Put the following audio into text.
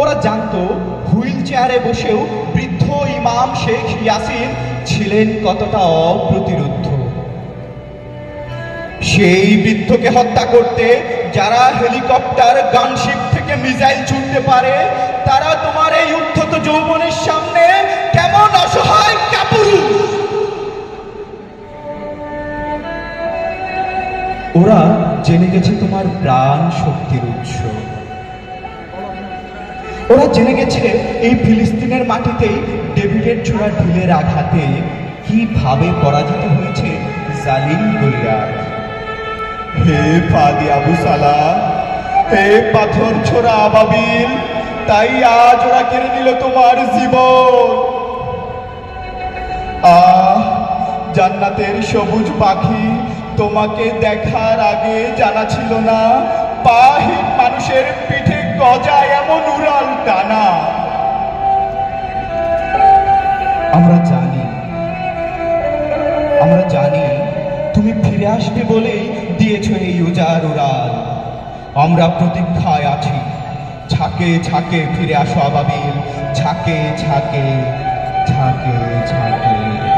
ওরা জানতো, হুইল চেয়ারে বসেও বৃদ্ধ ইমাম শেখ ইয়াসিন ছিলেন কতটা অপ্রতিরোধ্য। সেই বৃদ্ধকে হত্যা করতে যারা হেলিকপ্টার, গানশিপ থেকে মিসাইল ছুটতে পারে, তারা তোমার এই উদ্ধত যৌবনের সামনে কেমন অসহায় কাপুরুষ। ওরা জেনে গেছে তোমার প্রাণ শক্তির উৎস। ওরা জেনে গেছে এই ফিলিস্তিনের মাটিতেই ডেভিডের ছোড়া ঢিলের আঘাতে কীভাবে পরাজিত হয়েছে জালিম গলিয়ার হে ফাদি আবু সালাম, হে পাথর ছোড়া আবাবিল তাই আজ ওরা কেড়ে নিল তোমার জীবন। আহ, জান্নাতের সবুজ পাখি তোমাকে দেখার আগে জানা ছিল না আমরা জানি। আমরা জানি তুমি ফিরে আসবে বলেই দিয়েছ এই উজার উড়াল। আমরা প্রতীক্ষায় আছি। ঝাঁকে ঝাঁকে ফিরে আসো আবাবিল। ঝাঁকে ঝাঁকে ঝাঁকে ঝাঁকে।